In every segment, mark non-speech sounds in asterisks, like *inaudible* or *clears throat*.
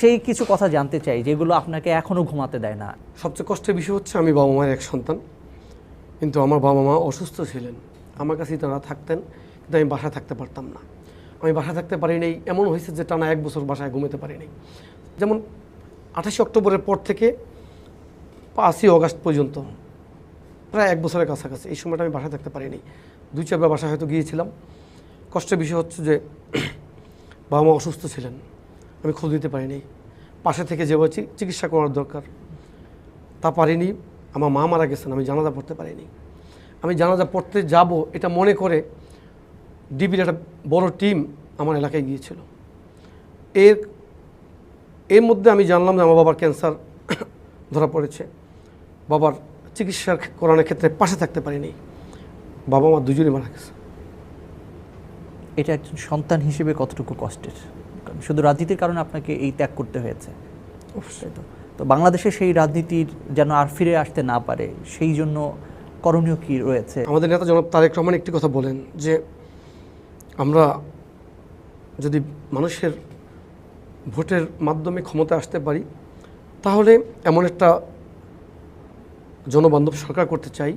সেই কিছু কথা জানতে চাই, যেগুলো আপনাকে এখনও ঘুমাতে দেয় না। সবচেয়ে কষ্টের বিষয় হচ্ছে আমি বাবা মায়ের এক সন্তান, কিন্তু আমার বাবা মা অসুস্থ ছিলেন। আমার কাছেই তারা থাকতেন, কিন্তু আমি বাসায় থাকতে পারতাম না। আমি বাসায় থাকতে পারি নাই, এমন হয়েছে যে টানা এক বছর বাসায় ঘুমাতে পারি নাই। যেমন আঠাশে অক্টোবরের পর থেকে পাঁচই অগাস্ট পর্যন্ত, প্রায় এক বছরের কাছাকাছি, এই সময়টা আমি বাসায় থাকতে পারিনি দুই চারবার বাসায় হয়তো গিয়েছিলাম। কষ্টের বিষয় হচ্ছে যে বাবা মা অসুস্থ ছিলেন। আমি খোঁজ নিতে পারিনি। পাশে থেকে যে চি- চিকিৎসা করার দরকার। তা পারিনি। আমার মা মারা গেছেন, আমি জানাজা পড়তে পারিনি। আমি জানাজা পড়তে যাব এটা মনে করে ডিবির একটা বড় টিম আমার এলাকায় গিয়েছিল। এর এর মধ্যে আমি জানলাম যে আমার বাবার ক্যান্সার *coughs* ধরা পড়েছে। বাবার চিকিৎসার করানোর ক্ষেত্রে পাশে থাকতে পারিনি। বাবা মা দুজনই মারা গেছে। এটা একজন সন্তান হিসেবে কতটুকু কষ্টের? শুধু রাজনীতির কারণে আপনাকে এই ত্যাগ করতে হয়েছে। অবশ্যই। তো? তো বাংলাদেশে সেই রাজনীতির যেন আর ফিরে আসতে না পারে সেই জন্য করণীয় কি রয়েছে? আমাদের নেতা জনাব তারেক রহমান একটি কথা বলেন যে আমরা যদি মানুষের ভোটের মাধ্যমে ক্ষমতা আসতে পারি তাহলে এমন একটা জনবান্ধব সরকার করতে চাই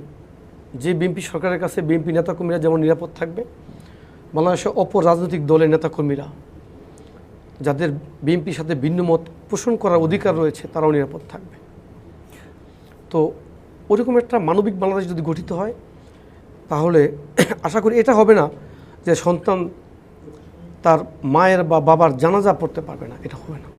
যে বিএনপি সরকারের কাছে বিএনপি নেতাকর্মীরা যেমন নিরাপদ থাকবে বাংলাদেশের অপর রাজনৈতিক দলের নেতাকর্মীরা যাদের বিএনপির সাথে ভিন্ন মত পোষণ করার অধিকার রয়েছে, তারাও নিরাপদ থাকবে। তো ওরকম একটা মানবিক বাংলাদেশ যদি গঠিত হয়, তাহলে *clears throat* আশা করি এটা হবে না যে সন্তান তার মায়ের বা বাবার জানাজা পড়তে পারবে না। এটা হবে না।